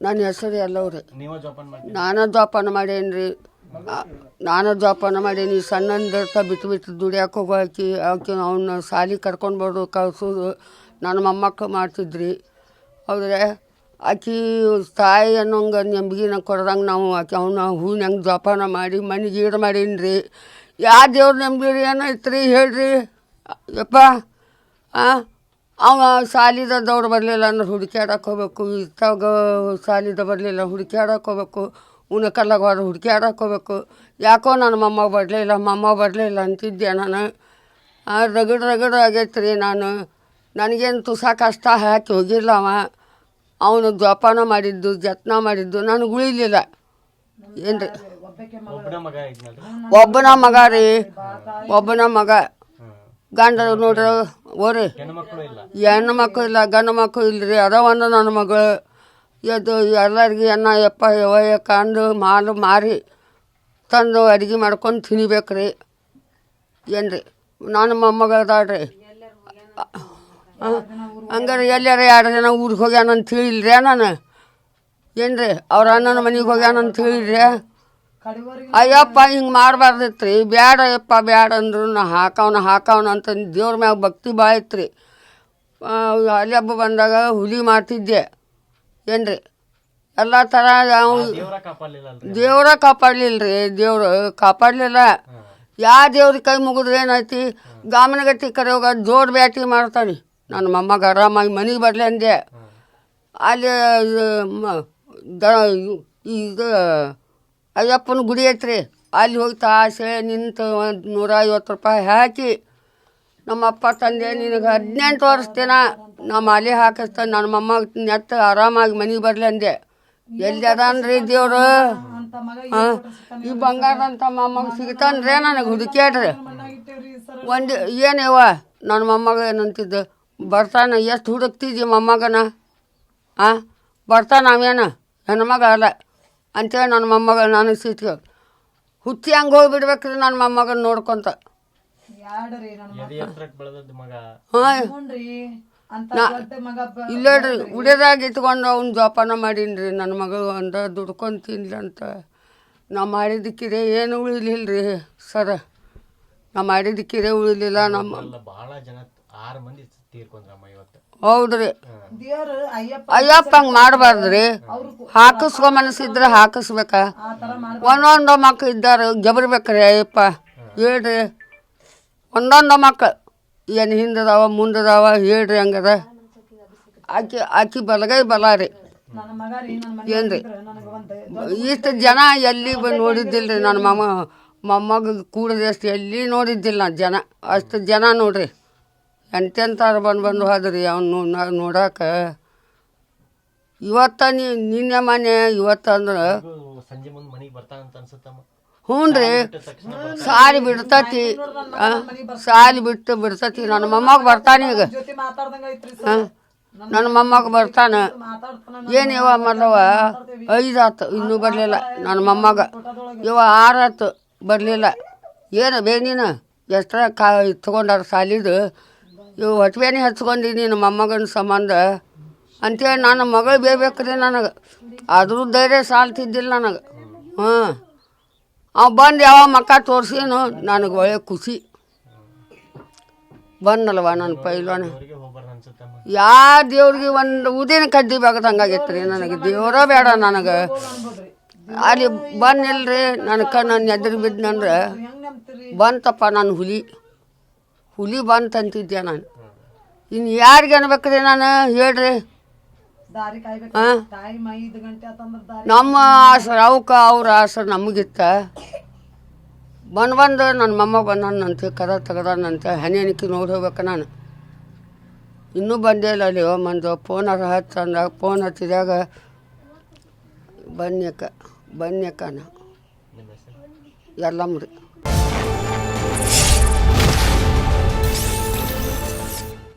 ನನ್ನ ಹೆಸರು ಎಲ್ಲವ್ರಿ ನಾನ ಜೋಪಾನ ಮಾಡೇನ್ರಿ. ನಾನು ಜೋಪಾನ ಮಾಡೇನಿ. ಸಣ್ಣಂದಿರ್ತ ಬಿಟ್ಟು ಬಿಟ್ಟು ದುಡಿಯಾಕೆ ಹೋಗೋ ಆಕಿ ಆಕಿ ಅವನ್ನ ಸಾಲಿ ಕರ್ಕೊಂಡು ಬರೋದು ಕಳ್ಸೋದು ನನ್ನ ಮೊಮ್ಮಕ್ಕಳು ಮಾಡ್ತಿದ್ರಿ. ಹೌದ್ರೆ ಆಕಿ ತಾಯಿ ಅನ್ನೋಂಗೆ ನೆಂಬಿಗಿನ ಕೊಡ್ದಂಗೆ ನಾವು ಆಕಿ ಅವನ್ನ ಹೂವಿನ ಹೆಂಗೆ ಜೋಪಾನ ಮಾಡಿ ಮನೆಗೆ ಈಡು ಮಾಡೀನಿ ಯಾವ ದೇವ್ರ ನೆಂಬಿರಿ ಏನೈತ್ರಿ ಹೇಳ್ರಿ? ಯಪ್ಪ ಹಾಂ ಅವ ದೌಡ್ ಬರಲಿಲ್ಲ ಅಂದ್ರೆ ಹುಡುಕ್ಯಾಡಕ್ಕೆ ಹೋಗ್ಬೇಕು. ಇತ್ತಾಗ ಸಾಲಿದ ಬರಲಿಲ್ಲ ಹುಡುಕ್ಯಾಡಕ್ಕೆ ಹೋಗ್ಬೇಕು. ಉಣಕಲ್ಲಾಗ ಹೋದ್ರೆ ಹುಡುಕ್ಯಾಡಕ್ಕೆ ಹೋಗ್ಬೇಕು. ಯಾಕೋ ನನ್ನ ಮಮ್ಮ ಬರಲಿಲ್ಲ ಮೊಮ್ಮ ಬರಲಿಲ್ಲ ಅಂತಿದ್ದೆ ನಾನು. ರಗಡ್ ರಗಡ್ ಆಗೈತೆ ರೀ ನಾನು. ನನಗೇನು ತುಸ ಕಷ್ಟ ಹಾಕಿ ಹೋಗಿಲ್ಲ ಅವ. ಅವನು ಜೋಪಾನ ಮಾಡಿದ್ದು ಜತ್ನ ಮಾಡಿದ್ದು ನನಗೆ ಉಳಿಲಿಲ್ಲ. ಏನು ರೀ ಒಬ್ಬನ ಮಗ ರೀ. ಒಬ್ಬನ ಮಗ. ಹ್ಮ್ ಗಂಡ ನೋಡ್ರಿ ಓರಿ. ಹೆಣ್ಣು ಮಕ್ಕಳು ಇಲ್ಲ. ಹೆಣ್ಣು ಮಕ್ಕಳು ಇಲ್ಲ ಗಂಡು ಮಕ್ಕಳು ಇಲ್ಲರಿ ಅದ ಒಂದು ನನ್ನ ಮಗಳು. ಎದ್ದು ಎಲ್ಲರಿಗೆ ಅನ್ನ ಎಪ್ಪ ಯವ್ವ ಕಂಡು ಮಾಲು ಮಾರಿ ತಂದು ಅಡುಗೆ ಮಾಡ್ಕೊಂಡು ತಿನ್ಬೇಕ್ರಿ. ಏನು ರೀ ನನ್ನ ಹಂಗಾರೆ ಎಲ್ಲಾರ ಎರಡು ಜನ ಊರಿಗೆ ಹೋಗ್ಯಾನ ಅಂತ ಹೇಳಿಲ್ರಿ ನಾನು ಏನು ರೀ ಅವ್ರ ಅಣ್ಣನ ಮನೆಗೆ ಹೋಗ್ಯಾನ ಅಂತ ಹೇಳಿರಿ ಅಯ್ಯಪ್ಪ ಹಿಂಗೆ ಮಾಡಬಾರ್ದಿತ್ತು ರೀ ಬ್ಯಾಡ ಅಯ್ಯಪ್ಪ ಬ್ಯಾಡ ಅಂದ್ರು ನಾ ಹಾಕವನ ಹಾಕವನ ಅಂತ ದೇವ್ರ ಮ್ಯಾಗ ಭಕ್ತಿ ಭಾಳ ಅಲ್ಲಿ ಹಬ್ಬ ಬಂದಾಗ ಹುಲಿ ಮಾಡ್ತಿದ್ದೆ. ಏನ್ರಿ? ರೀ ಎಲ್ಲ ಥರ ನಾವು ದೇವ್ರ ಕಾಪಾಡಲಿಲ್ಲ ಅಲ್ರಿ ದೇವ್ರ ಕಾಪಾಡಲಿಲ್ಲ ರೀ ದೇವ್ರು ಕಾಪಾಡಲಿಲ್ಲ. ಯಾವ ದೇವ್ರ ಕೈ ಮುಗಿದ್ರೆ ಏನೈತಿ ಗಾಮನಗಟ್ಟಿ ಕರೆ ಹೋಗ ಜೋಡ್ ಬ್ಯಾಟಿ ಮಾಡ್ತಾನೆ. ನನ್ನ ಮೊಮ್ಮಗ ಆರಾಮಾಗಿ ಮನೆಗೆ ಬರಲಿ ಅಂದೆ. ಅಲ್ಲಿ ಇದು ಮ- ದ ಇದು ಅಯ್ಯಪ್ಪನ ಗುಡಿ ಐತ್ರಿ. ಅಲ್ಲಿ ಹೋಗಿ ತಾಸೆ ನಿಂತು ಒಂದು ನೂರ ಐವತ್ತು ರೂಪಾಯಿ ಹಾಕಿ ನಮ್ಮಪ್ಪ ತಂದೆ ನಿನಗೆ ಹದಿನೆಂಟು ವರ್ಷದಿನ ನಮ್ಮ ಅಲೆ ಹಾಕಿಸ್ತಾನೆ ನನ್ನ ಮೊಮ್ಮ ನೆತ್ತ ಆರಾಮಾಗಿ ಮನೆಗೆ ಬರಲಿ ಅಂದೆ. ಎಲ್ಲಿ ಅದಾನ್ರಿ ದೇವರು? ಹಾಂ? ಈ ಬಂಗಾರದಂಥ ಮೊಮ್ಮಗ ಸಿಗ್ತಾನ್ರಿ ನನಗೆ ಹುಡುಕ್ಯಾಡ್ರಿ. ಒಂದು ಏನಿವ? ನನ್ನ ಮೊಮ್ಮಗ ಏನಂತಿದ್ದು? ಬರ್ತಾನೆ, ಎಷ್ಟು ಹುಡುಕ್ತಿದ್ದಿ ಮೊಮ್ಮಗನ? ಹಾಂ? ಬರ್ತಾನೆ ಅವೇನ? ಹೆಣ್ಮಗ ಅಲ್ಲ. ಅಂತೇಳಿ ನನ್ನ ಮೊಮ್ಮಗ ನಾನು ಸಿಟ್ಗೆ ಹುಚ್ಚಿ ಹಂಗೆ ಹೋಗ್ಬಿಡ್ಬೇಕ್ರಿ ನನ್ನ ಮೊಮ್ಮಗನ ನೋಡ್ಕೊಂತ. ಇಲ್ಲೇಡ್ರಿ ಉಡಿದಾಗ ಇಟ್ಕೊಂಡು ಅವ್ನು ಜೋಪಾನ ಮಾಡೀನಿ ನನ್ನ ಮಗಳು ಅಂದ ದುಡ್ಕೊಂಡು ತಿನ್ಲಿ ಅಂತ. ನಾ ಮಾಡಿದ್ದಕ್ಕಿರೆ ಏನು ಉಳಿಲಿಲ್ಲ ರೀ ಸರ. ನಾ ಮಾಡಿದ್ದಕ್ಕಿರೆ ಉಳಿಲಿಲ್ಲ ನಮ್ಮ ಭಾಳ ಬಹಳ ಜನ ಆರು ಮಂದಿ ತೀರ್ಕೊಂಡ್ರಮ್ಮ ಇವತ್ತು. ಹೌದ್ರಿ. ದೇವ್ರು ಅಯ್ಯಪ್ಪ ಅಯ್ಯಪ್ಪ ಹಂಗೆ ಮಾಡಬಾರ್ದ್ರಿ. ಹಾಕಿಸ್ಕೊ ಮನಸ್ಸಿದ್ರೆ ಹಾಕಿಸ್ಬೇಕ. ಒಂದೊಂದು ಮಕ್ಳು ಇದ್ದಾರೆ ಗೆಬರ್ಬೇಕ್ರಿ ಅಯ್ಯಪ್ಪ. ಹೇಳ್ರಿ. ಒಂದೊಂದು ಮಕ್ಳು. ಏನು ಹಿಂದದಾವ ಮುಂದದಾವ ಹೇಳ್ರಿ ಹಂಗದ. ಆಕಿ ಆಕಿ ಬಲಗೈ ಬಲ ರೀ. ಏನ್ರಿ? ಇಷ್ಟು ಜನ ಎಲ್ಲಿ ಬಂದು ನೋಡಿದ್ದಿಲ್ಲ ರೀ ನನ್ನ ಮಮ್ಮ ಮೊಮ್ಮಗ ಕೂಡದಷ್ಟು ಎಲ್ಲಿ ನೋಡಿದ್ದಿಲ್ಲ ನಾನು ಜನ. ಅಷ್ಟು ಜನ ನೋಡ್ರಿ. ಎಂತೆಂಥವ್ರು ಬಂದು ಬಂದು ಹೋದ್ರಿ ಅವನು ನೋಡೋಕೆ. ಇವತ್ತ ನೀ ನಿನ್ನೆ ಮನೆ ಇವತ್ತ ಅಂದ್ರೆ ಸಂಜೆ ಮುಂದೆ ಮನೆಗೆ ಬರ್ತಾನಂತ ಅನ್ಸುತ್ತಮ್ಮ. ಹ್ಞೂ ರೀ. ಸಾಲಿ ಬಿಡ್ತತಿ. ಸಾಲಿ ಬಿಟ್ಟು ಬಿಡ್ತತಿ. ನನ್ನ ಮೊಮ್ಮಗ ಬರ್ತಾನೆ ಈಗ. ಹಾಂ ನನ್ನ ಮೊಮ್ಮಗ ಬರ್ತಾನೆ. ಏನು ಏನಿವ ಐದು ಐದಾತು ಇನ್ನೂ ಬರಲಿಲ್ಲ. ನನ್ನ ಮೊಮ್ಮಗ. ಇವ ಆರಾತು ಬರಲಿಲ್ಲ. ಏನು ಬೇನಿನ ನೀನು? ಎಷ್ಟರ ಕಾ ತೊಗೊಂಡಾರ ಸಾಲಿದು? ಇವು ಹೊಟ್ಬೇನೆ ಹಚ್ಕೊಂಡು ನಮ್ಮ ಮೊಮ್ಮಗನ ಸಂಬಂಧ? ಅಂತೇಳಿ ನನ್ನ ಮಗಳು ಬೇಬೇಕ್ರಿ ನನಗೆ. ಆದರೂ ಧೈರ್ಯ ಸಾಲ್ತಿದ್ದಿಲ್ಲ ನನಗೆ. ಹ್ಞೂ ಅವ ಬಂದು ಯಾವ ಮಕ್ಕ ತೋರ್ಸಿನು ನನಗೆ ಒಳ್ಳೆ ಖುಷಿ. ಬಂದಲ್ವ ನನ್ನ ಪೈಲ್ವಾನ? ಯಾ ದೇವ್ರಿಗೆ ಒಂದು ಉದಿನ ಕಡ್ಡಿ ಬಾಗದಂಗಾಗೈತೆ ರೀ ನನಗೆ. ದೇವರ ಬೇಡ ನನಗೆ. ಅಲ್ಲಿ ಬಂದಿಲ್ರಿ ನನ್ನ ಕಣ್ಣು ಎದುರು ಬಿದ್ದನಂದ್ರೆ ಬಂತಪ್ಪ ನಾನು ಹುಲಿ. ಹುಲಿ ಬಂತಂತಿದ್ದೆ ನಾನು. ಇನ್ನು ಯಾರಿಗೆ ಅನ್ಬೇಕ್ರಿ ನಾನು? ಹೇಳ್ರಿ. ಹಾಂ? ನಮ್ಮ ಆಸರ ಅವಕ್ಕೆ ಅವ್ರ ಆಸರ ನಮಗಿತ್ತ. ಬಂದು ಬಂದು ನನ್ನ ಮಮ್ಮ ಬಂದಾನಂತೆ ಕದ ತೆಗ್ದಾನಂತೆ ಹನಿ ಹನಿಕಿ ನೋಡಿ ಹೋಗ್ಬೇಕು ನಾನು. ಇನ್ನೂ ಬಂದೇ ಇಲ್ಲ ಅಲ್ಲಿ ಮಂದು ಫೋನ್ ಹಚ್ಚಂದಾಗ ಫೋನ್ ಹತ್ತಿದಾಗ ಬನ್ಯಕ ಬನ್ಯಕನ ನಾ. ಎಲ್ಲ ಎಲ್ಲಮ್ಮ ರೀ